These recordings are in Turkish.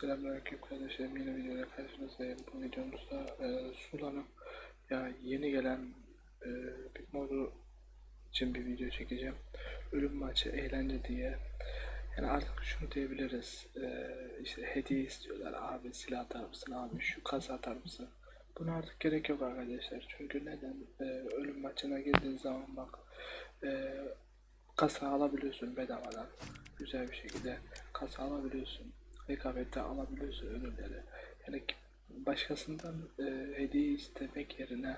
Selamünaleyküm kardeşlerim. Yeni videoda karşınızdayım. Bu videomuzda e, Sula'nın ya yeni gelen e, bir modu için bir video çekeceğim. Ölüm maçı eğlence diye. Yani artık şunu diyebiliriz. E, işte hediye istiyorlar. Abi silah atar mısın? Abi şu kasa atar mısın? Buna artık gerek yok arkadaşlar. Çünkü neden? E, ölüm maçına girdiğin zaman bak e, kasa alabiliyorsun bedavadan. Güzel bir şekilde kasa alabiliyorsun. Rekabette alabiliyorsun ödülleri. Yani başkasından e, hediye istemek yerine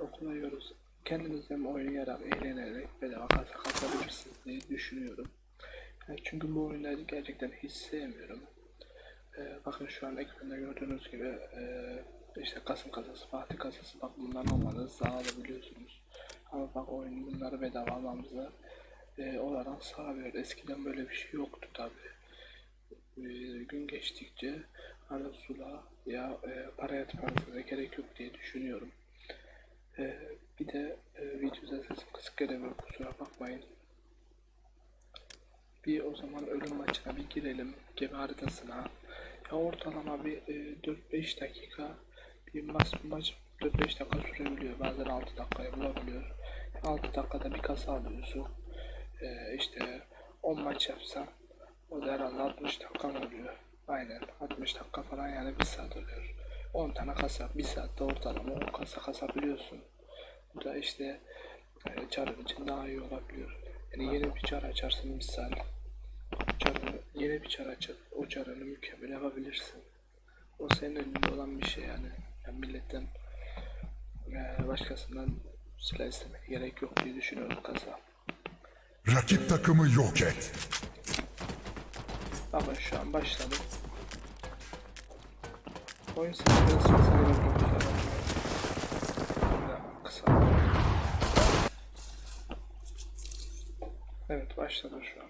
okula yiyoruz. Kendinizden oynayarak, eğlenerek bedava kasa kasabilirsiniz diye düşünüyorum. Yani çünkü bu oyunları gerçekten hiç sevmiyorum. E, bakın şu an ekranda gördüğünüz gibi e, işte Kasım kasası, Fatih kasası bak bundan olmanız daha alabiliyorsunuz. Ama bak oyun bunları bedava almamıza e, olarak sağlıyor. Eskiden böyle bir şey yoktu tabi. Gün geçtikçe ara sula ya e, para yatırmanıza gerek yok diye düşünüyorum. E, bir de e, videoda sesim kısık gelebilir kusura bakmayın. Bir o zaman ölüm maçına bir girelim. Gemi haritasına. Ya ortalama bir e, 4-5 dakika bir maç, maç 4-5 dakika sürebiliyor. Bazen 6 dakikaya bulabiliyor. 6 dakikada bir kasa alıyorsun. E, işte 10 maç yapsam o da herhalde 60 dakika mı oluyor? Aynen 60 dakika falan yani 1 saat oluyor. 10 tane kasa 1 saatte ortalama 10 kasa kasabiliyorsun. Bu da işte e, çarın için daha iyi olabiliyor. Yani yeni bir çar açarsın misal. Çarını, yeni bir çar açıp o çarını mükemmel yapabilirsin. O senin elinde olan bir şey yani. yani milletten e, başkasından silah istemek gerek yok diye düşünüyorum kasa. Rakip takımı yok et. Ama şu an başladım. Oyun sesi biraz kısa. Evet başladı şu an.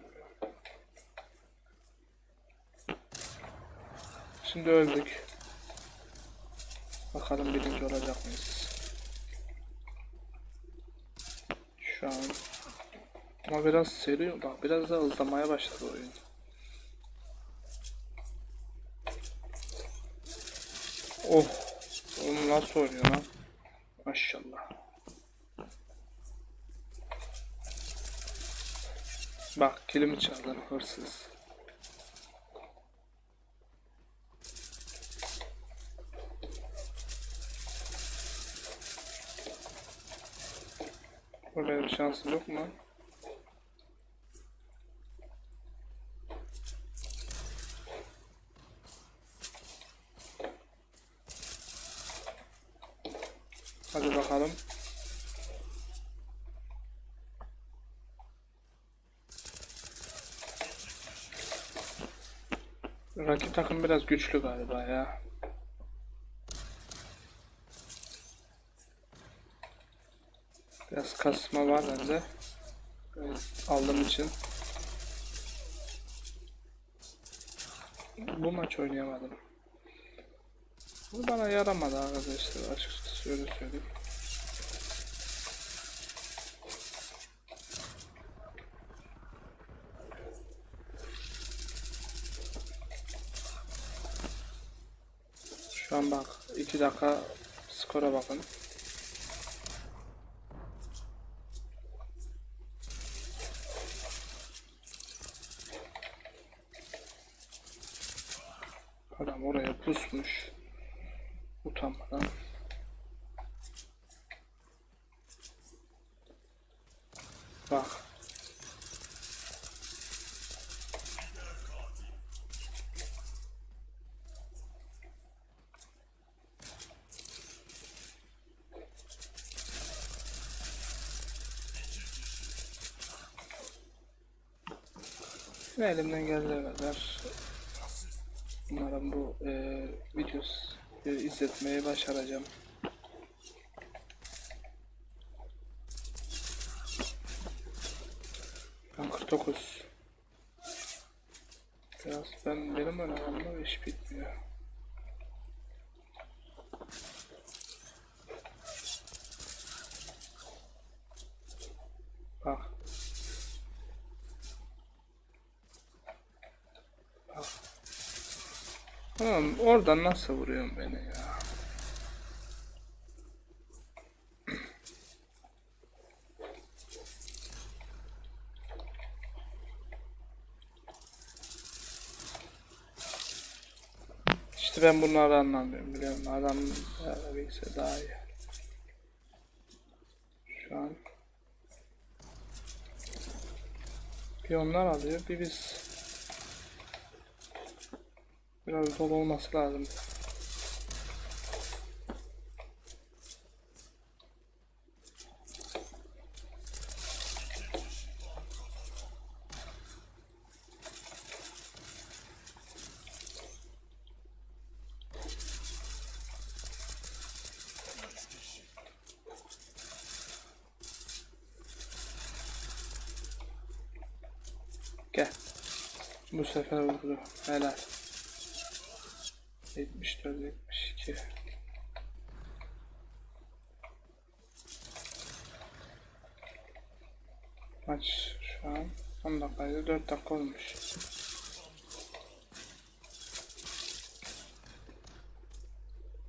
Şimdi öldük. Bakalım birinci olacak mıyız? Şu an ama biraz seri bak biraz da hızlamaya başladı oyun. Oh. Oğlum nasıl oynuyor lan? Maşallah. Bak kilimi çaldın hırsız. Böyle bir şansım yok mu? Hadi bakalım. Rakip takım biraz güçlü galiba ya. Biraz kasma var bende. Evet, aldığım için. Bu maç oynayamadım. Bu bana yaramadı arkadaşlar açıkçası öyle söyleyeyim. Şu an bak 2 dakika skora bakın. Adam oraya pusmuş. Utanmadan. Bak. Ve elimden geldiği kadar umarım bu e, videos e, izletmeyi başaracağım. Ben 49. Biraz ben benim önemli iş bitmiyor. Bak. Bak. Oğlum oradan nasıl vuruyorsun beni ya? İşte ben bunları anlamıyorum biliyor musun? Adam bilse daha iyi. Şu an bir onlar alıyor bir biz. Biraz dolu olması lazım. Gel. Bu sefer vurdu. Helal. 74 72. Maç şu an 10 dakikaydı 4 dakika olmuş.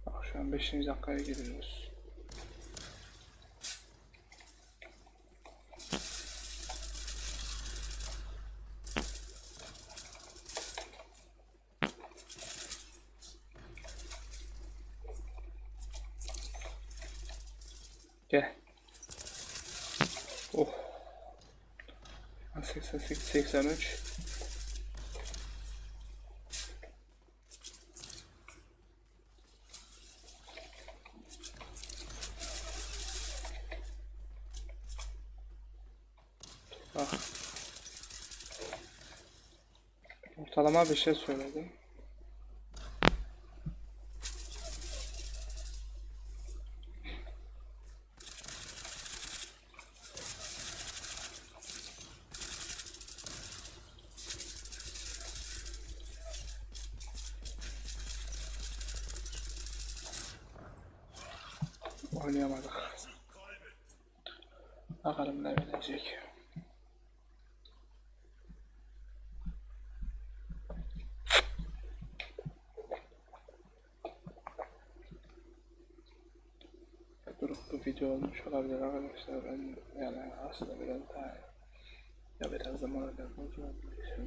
Bak şu an 5. dakikaya giriyoruz. Gel. Oh. 88 83. Bak. Ortalama bir şey söyledim. Oynayamadık. Bakalım ne verecek. Dur bu video olmuş olabilir arkadaşlar. Ben yani aslında biraz daha ya biraz zaman alacak olabilir.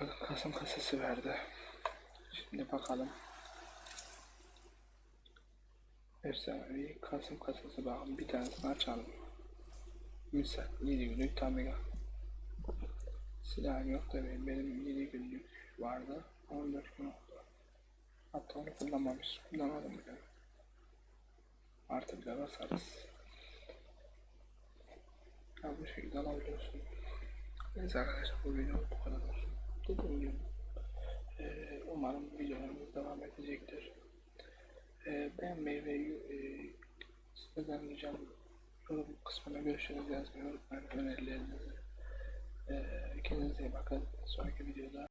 Bakın Kasım kasası verdi. Şimdi bakalım. Efsanevi Kasım kasası bakın bir tanesini açalım. Misal 7 günlük Tamiga. Silahım yok da benim, benim 7 günlük vardı. 14 gün oldu. Hatta onu kullanmamış. Kullanmadım bile. Artı bile basarız. Ya bu şekilde alabiliyorsun. Neyse arkadaşlar bu video bu kadar olsun. Dediğim gibi. Umarım videolarımız devam edecektir. Ee, beğenmeyi ve e, sizden ricam yorum kısmına görüşürüz yazmayı unutmayın önerilerinizi. Ee, kendinize iyi bakın. Sonraki videoda